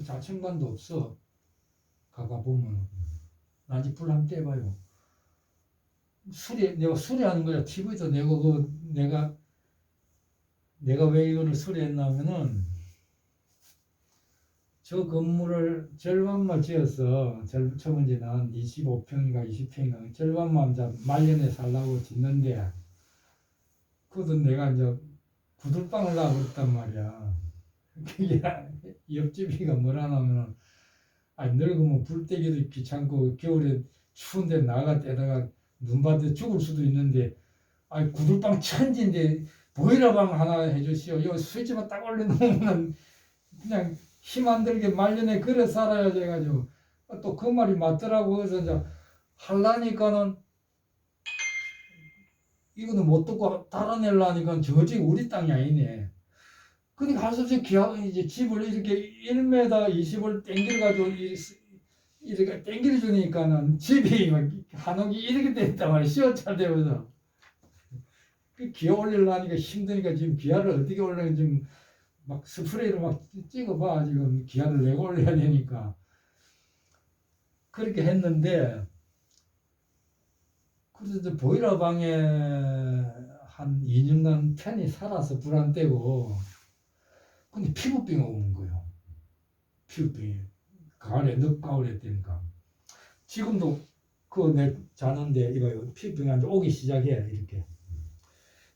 자천관도 없어. 가가 보면 나지 불 한번 떼봐요. 수리 내가 수리하는 거야. TV도 내가 그 내가 내가 왜 이거를 수리했냐면은 저 건물을 절반만 지어서 절 처음 이제 난 25평인가 20평인가 절반만 이제 말년에 살라고 짓는데 그것도 내가 이제 구들방을 나고 그랬단 말이야. 그게 옆집이가 뭐라냐면은 아 늙으면 불 떼기도 귀찮고 겨울에 추운데 나가 떼다가 눈 받아 죽을 수도 있는데 아 구들방 천지인데 보일러방 하나 해주시오. 요 스위치만 딱 올려놓으면 그냥 힘 안 들게 말년에 그래 살아야 돼가지고 또 그 말이 맞더라고 그래서 이제 할라니까는 이거는 못 듣고 달아내려니까 저지 우리 땅이 아니네. 그러니까 할수 없이 기하 이제 집을 이렇게 1m 20을 땡겨가지고 이- 이렇게 땡겨 주니까는 집이 막 한옥이 이렇게 됐단 말이야. 시어차 되면서. 그 기어 올리려니까 힘드니까 지금 기아를 어떻게 올려 지금 막 스프레이로 막 찍어봐. 지금 기아를 내고 올려야 되니까. 그렇게 했는데 그래서 보일러 방에 한 2년간 편히 살아서 불안 떼고 근데 피부병이 오는 거예요. 피부병이. 가을에 늦가을에 때니까. 지금도 그내 자는데 이거 피부병이 한 오기 시작해 이렇게.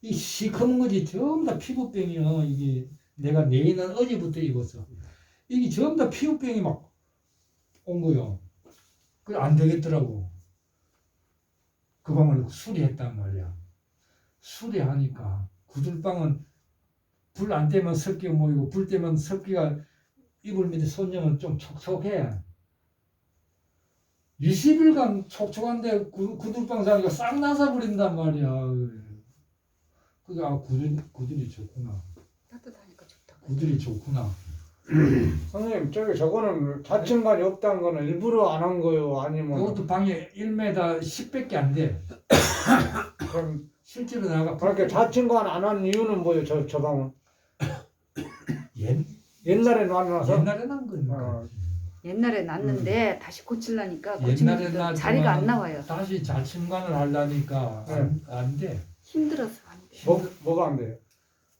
이 시커먼 거지. 전부 다 피부병이요. 이게 내가 내일은 어제부터 입었어. 이게 전부 다 피부병이 막 온 거요. 그래 안 되겠더라고. 그 방을 수리했단 말이야. 수리하니까 구들방은 불 안 떼면 습기가 모이고 불 떼면 습기가 이불 밑에 손님은 좀 촉촉해. 20일간 촉촉한데 구, 구들방 사니까 싹 나서 버린단 말이야. 그게 아 구들, 구들이 좋구나. 따뜻하니까 좋다. 구들이 좋구나. 선생님 저기 저거는 자층관이 없다는 거는 일부러 안 한 거요? 아니면 이것도 방이 1m 10밖에 안 돼. 그럼 실제로 내가 그렇게 자층관 안한 이유는 뭐예요? 저, 저 방은 옛, 옛날에 놔놔서 옛날에 난 거니까 어, 옛날에 났는데 다시 고치려니까 옛날에 난 자리가 안 나와요. 다시 자침관을 하려니까 안, 안 돼. 힘들어서 안 돼. 뭐, 뭐가 안 돼요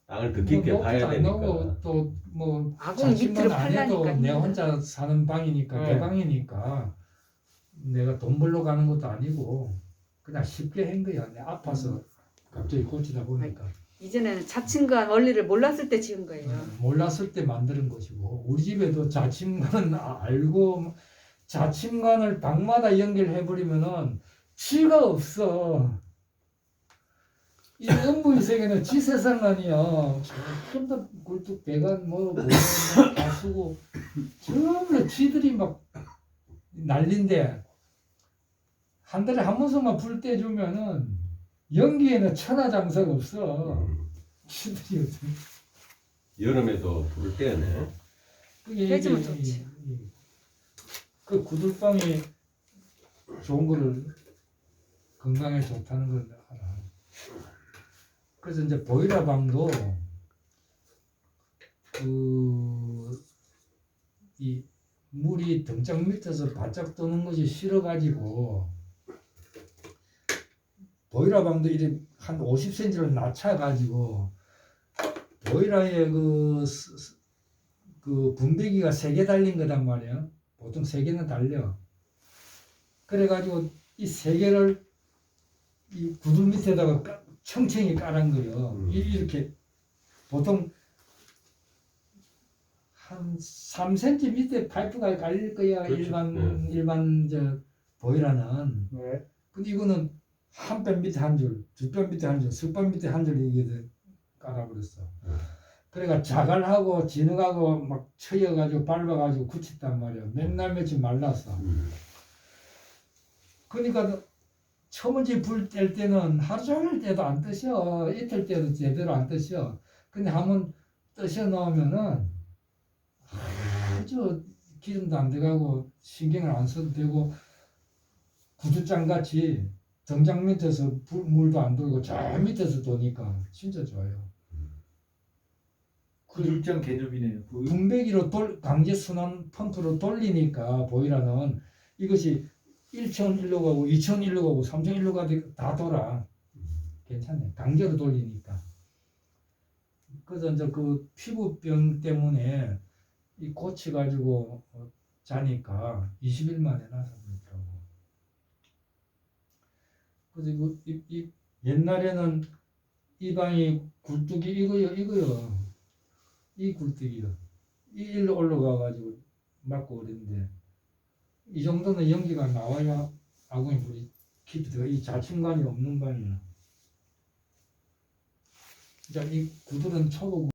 땅을 더 깊게 뭐 파야 안 되니까. 나오고 또뭐 아궁이 밑으로 자침관 안 해도 팔라니까 내 힘들어. 혼자 사는 방이니까 네. 내 방이니까 내가 돈 벌러 가는 것도 아니고 그냥 쉽게 한 거야. 내 아파서 갑자기 고치다 보니까 이전에는 자친관 원리를 몰랐을 때 지은 거예요. 음, 몰랐을 때 만드는 것이고 우리 집에도 자침관 아- 알고 자침관을 방마다 연결해 버리면은 치가 없어. 이 음부의 세계는 지 세상 아니야. 전부 다 굴뚝 배관 뭐 뭐다 쓰고 전부 다 지들이 막 난린데 한 달에 한 번씩만 불 떼주면은 연기에는 천하장사가 없어. 음. 지들이 어떻게 여름에도 불을 떼네. 그게 이게 좋지. 이- 그 구들방이 좋은 거를 건강에 좋다는 걸 알아. 그래서 이제 보일러 방도 그이 물이 등짝 밑에서 바짝 뜨는 것이 싫어가지고 보일러 방도 이렇게 한 50cm를 낮춰가지고 보일러에 그 그 분배기가 세개 달린 거단 말이야. 보통 세 개는 달려. 그래가지고 이세 개를 이 구들 밑에다가 까- 청청이 깔은 거예요. 음. 이- 이렇게 보통 한 3cm 밑에 파이프가 깔릴 거야. 그렇죠. 일반 네. 일반 저 보일러는. 네. 근데 이거는 한 뼘 밑에 한 줄, 두 뼘 밑에 한 줄, 석뼘 밑에 한 줄 이게 깔아버렸어. 음. 그러니까 자갈하고 진흙하고 막 쳐여가지고 밟아가지고 굳혔단 말이야. 맨날 며칠 말랐어. 음. 그러니까 처음에 불뗄 때는 하루 종일 때도 안 뜨셔. 이틀 때도 제대로 안 뜨셔. 근데 한번 뜨셔 놓으면은 아주 기름도 안 들어가고 신경을 안 써도 되고 구두장 같이 등장 밑에서 불, 물도 안 돌고 저 밑에서 도니까 진짜 좋아요. 구들장 개념이네요. 그 분배기로 돌, 강제 순환 펌프로 돌리니까 보이라는 이것이 1,001로 가고 2,001로 가고 3,001로 가고 다 돌아. 괜찮네. 강제로 돌리니까. 그래서 이제 그 피부병 때문에 이 고쳐가지고 어, 자니까 20일 만에 나서 그래서 이, 이 옛날에는 이 방이 굴뚝이 이거요 이거요. 이 굴뚝이요. 이 일로 올라가 가지고 맞고 그랬는데 이 정도는 연기가 나와야 아궁이 불이 깊이 들어가. 이 자충관이 없는 방이야. 자, 이 구들은 초보